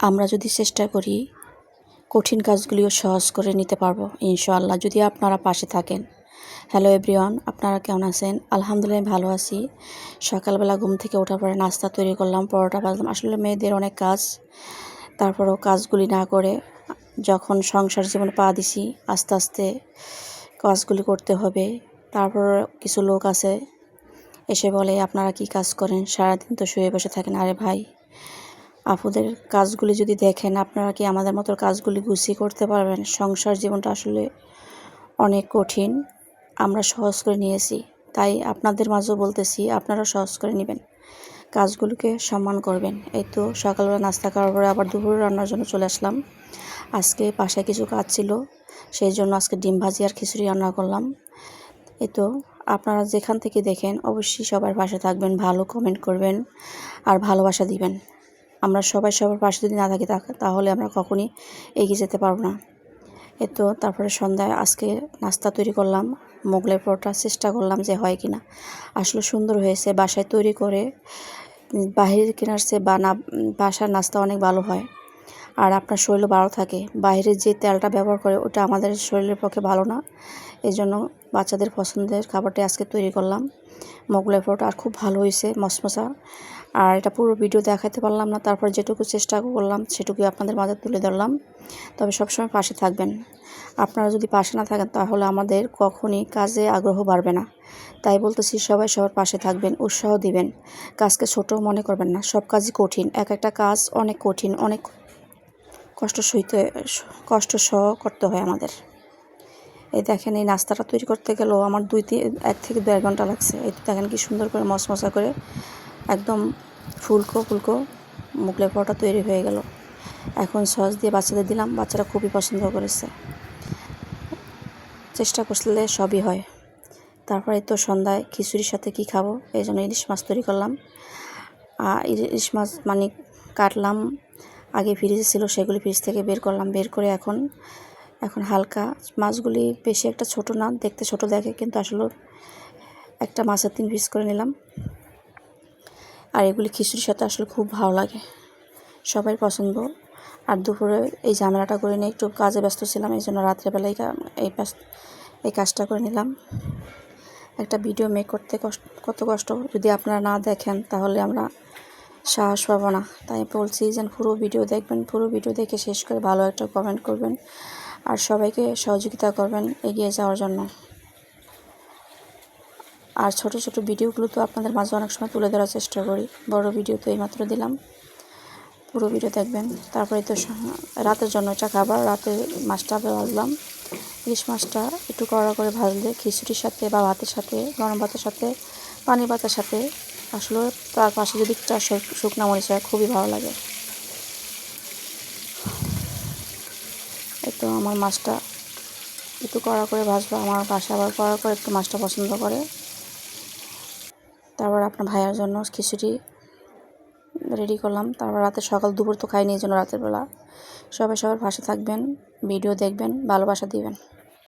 আমরা যদি চেষ্টা করি কঠিন কাজগুলিও সহজ করে নিতে পারব, ইনশাআল্লাহ। যদি আপনারা পাশে থাকেন। হ্যালো এভরিওয়ান, আপনারা কেমন আছেন? আলহামদুলিল্লাহ ভালো আছি। সকালবেলা ঘুম থেকে ওঠার পরে নাস্তা তৈরি করলাম, পরোটা বাজলাম আসলে মেয়েদের অনেক কাজ, তারপরেও কাজগুলি না করে যখন সংসার জীবনে পা দিছি, আস্তে আস্তে কাজগুলি করতে হবে। তারপর কিছু লোক আছে, এসে বলে, আপনারা কি কাজ করেন? সারাদিন তো শুয়ে বসে থাকেন। আরে ভাই আপুদের কাজগুলি যদি দেখেন, আপনারা কি আমাদের মতো কাজগুলি গুছিয়ে করতে পারবেন? সংসার জীবনটা আসলে অনেক কঠিন। আমরা সহজ করে নিয়েছি। তাই আপনাদের মাঝেও বলতেছি, আপনারা সহজ করে নেবেন। কাজগুলোকে সম্মান করবেন। এই তো সকালবেলা নাস্তা করার পরে আবার দুপুরে রান্নার জন্য চলে আসলাম। আজকে পাশে কিছু কাজ ছিল, সেই জন্য আজকে ডিম ভাজি আর খিচুড়ি রান্না করলাম। এই তো আপনারা যেখান থেকে দেখেন, অবশ্যই সবার পাশে থাকবেন, ভালো কমেন্ট করবেন আর ভালোবাসা দিবেন। আমরা সবাই সবার পাশে যদি না থাকি তাহলে আমরা কখনই এগিয়ে যেতে পারব না। এ তো তারপরে সন্ধ্যায় আজকে নাস্তা তৈরি করলাম মোগলের পরোটা চেষ্টা করলাম যে হয় কি না আসলে সুন্দর হয়েছে, বাসায় তৈরি করে বাহিরের কেনার চেয়ে বা না বাসার নাস্তা অনেক ভালো হয়। আর আপনার শরীরও ভালো থাকে। বাইরের যে তেলটা ব্যবহার করে, ওটা আমাদের শরীরের পক্ষে ভালো না। এই জন্য বাচ্চাদের পছন্দের খাবারটি আজকে তৈরি করলাম। মোগলাই পরোটা আর খুব ভালো হয়েছে, মশমশা। আর এটা পুরো ভিডিও দেখাতে পারলাম না, তারপর যেটুকু চেষ্টা করলাম সেটুকুই আপনাদের মাঝে তুলে ধরলাম। তবে সবসময় পাশে থাকবেন। আপনারা যদি পাশে না থাকেন, তাহলে আমাদের কখনই কাজে আগ্রহ বাড়বে না। তাই বলতেছি, সবাই সবার পাশে থাকবেন, উৎসাহ দিবেন। কাজকে ছোট মনে করবেন না, সব কাজই কঠিন। এক একটা কাজ অনেক কঠিন, অনেক কষ্ট সইতে, কষ্ট সহ করতে হয় আমাদের। এই দেখেন এই নাস্তাটা তৈরি করতে গেলেও আমার দুই তিন এক থেকে দেড় ঘণ্টা লাগছে। এই দেখেন কি সুন্দর করে মশমশা করে একদম ফুলকো ফুলকো মুগলাই পরোটা তৈরি হয়ে গেল। এখন সস দিয়ে বাচ্চাদের দিলাম। বাচ্চারা খুবই পছন্দ করেছে। চেষ্টা করলে সবই হয়। তারপরে তো সন্ধ্যায় খিচুড়ির সাথে কি খাব? এই জন্য ইলিশ মাছ তৈরি করলাম। আর ইলিশ মাছ মানে কাটলাম। আগে ফ্রিজে ছিল, সেগুলি ফ্রিজ থেকে বের করলাম। বের করে এখন এখন হালকা। মাছগুলি বেশি একটা ছোট না, দেখতে ছোট দেখে, কিন্তু আসলে একটা মাছের তিন পিস করে নিলাম। আর এগুলি খিচুড়ির সাথে আসলে খুব ভালো লাগে, সবাই পছন্দ। আর দুপুরে এই ঝামেলাটা করে নিয়ে একটু কাজে ব্যস্ত ছিলাম, এই জন্য রাত্রেবেলায় এই এই কাজটা করে নিলাম। একটা ভিডিও মেক করতে কষ্ট কত কষ্ট। যদি আপনারা না দেখেন, তাহলে আমরা সাহস পাবো না। তাই বলছি যে পুরো ভিডিও দেখবেন, পুরো ভিডিও দেখে শেষ করে ভালো একটা কমেন্ট করবেন। আর সবাইকে সহযোগিতা করবেন এগিয়ে যাওয়ার জন্য। আর ছোট ছোট ভিডিওগুলো তো আপনাদের মাঝে অনেক সময় তুলে ধরার চেষ্টা করি। বড় ভিডিও তো এইমাত্র দিলাম। পুরো ভিডিও দেখবেন। তারপরে তো রাতের জন্য এটা খাবার, রাতে মাছটা ভাজলাম। ইলিশ মাছটা একটু কড়া করে ভাজলে, খিচুড়ির সাথে বা ভাতের সাথে, গরম ভাতের সাথে পানি ভাতের সাথে আসলে তার পাশে যদি শু- শুকনা মরিচ হয়, খুবই ভালো লাগে। তো আমার মাছটা একটু কড়া করে ভাজবো, আমার পাশে আবার কড়া করে একটু মাছটা পছন্দ করে। তারপর আপনার ভাইয়ার জন্য খিচুড়ি রেডি করলাম। তারপর রাতে সকাল, দুপুর তো খাইনি, এই জন্য রাতের বেলা। সবাই সবার পাশে থাকবেন, ভিডিও দেখবেন, ভালোবাসা দিবেন।